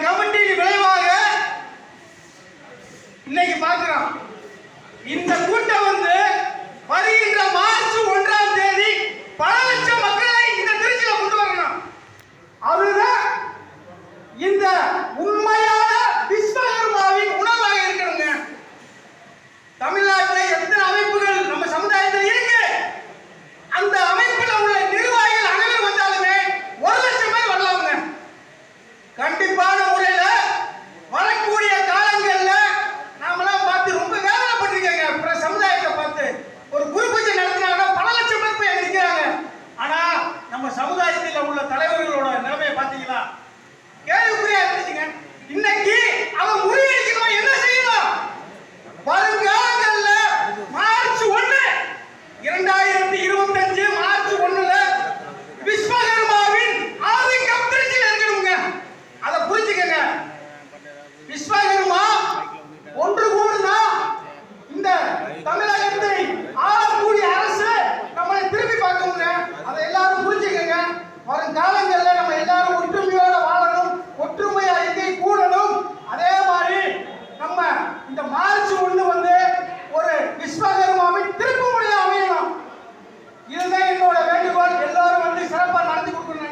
கமிட்டியின் விளைவாக இன்னைக்கு பார்க்கிறோம். இந்த கூட்டம் வந்து வருகின்ற இன்னைக்கு அவன் முறியடிக்கணும்? என்ன செய்யணும்? வருங்காலங்கள்ல மார்ச் ஒண்ணு இரண்டாயிரத்தி இருபத்தி அஞ்சு மார்ச் ஒண்ணுல விஸ்வகர்மாவின் ஆதிக்கம் திருச்சியில் இருக்கணுங்க. அதை புரிஞ்சுக்கங்க. விஸ்வகர்மா ஒன்று கூடுனா இந்த தமிழகத்தை ஆளக்கூடிய அரசு நம்மளை திரும்பி பார்க்கணுங்க அதை எல்லாரும் புரிஞ்சுக்கங்க. வருங்கால